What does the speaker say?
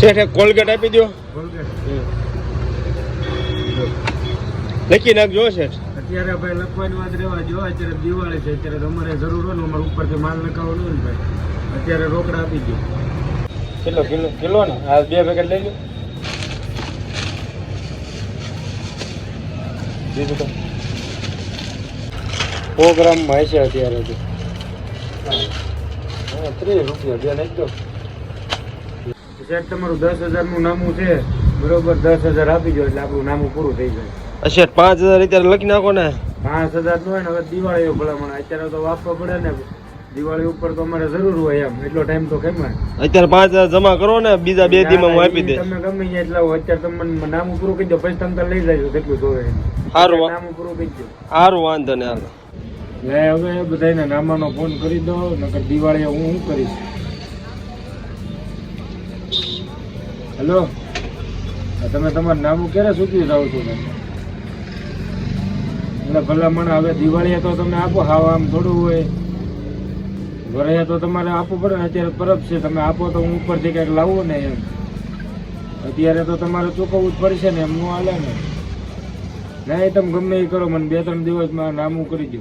શેઠ Colgate આપી દો લખી નાખજો શેઠ. અત્યારે ભાઈ લખવાની વાત રહેવા જો અત્યારે દિવાળી છે અત્યારે તમારે જરૂર હોય ને અમારે ઉપરથી માલ નખાવવાનો હોય ને ભાઈ. અત્યારે રોકડા આપી દો કિલો કિલો કિલો ને? આ બે પેકેટ લઈ લો. બીજું તો પ્રોગ્રામમાં ગ્રામમાં હશે અત્યારે હા ત્રીસ રૂપિયા બે નાખી દો સાહેબ તમારું દસ હજારનું નામું છે બરોબર દસ હજાર આપી દો એટલે આપણું નામું પૂરું થઈ જાય. શેઠ પાંચ હજાર અત્યારે લખી નાખો ને. પાંચ હજારનું હોય ને હવે દિવાળી ભલામણ અત્યારે તો વાપવા પડે ને દિવાળી ઉપર તો અમારે જરૂર હોય એમ એટલો ટાઈમ તો કેમ અત્યારે પાંચ હજાર જમા કરો ને બીજા બે દીમાં હું આપી દે તમે ગમે ત્યાં એટલા હોય અત્યારે તમને નામું પૂરું કરી દો પછી તમે લઈ જાય કેટલું જોવે સારું નામું પૂરું કહી દો સારું વાંધો ને હાલો. હવે બધાને નામાનો ફોન કરી દો નકર દિવાળીએ હું શું કરીશ? હેલો? તમે તમારું નામું ક્યારે સૂચવી રહો છો તમે? એટલે ભલામણ હવે દિવાળીએ તો તમે આપો, હાવ આમ થોડું હોય. ઘરે તો તમારે આપવું પડે ને, અત્યારે પરબ છે, તમે આપો તો હું ઉપરથી કંઈક લાવું ને એમ. અત્યારે તો તમારે ચૂકવવું જ પડશે ને, એમ હું હાલે ને. નહીં તમે ગમે એ કરો, મને બે ત્રણ દિવસમાં નામું કરી દો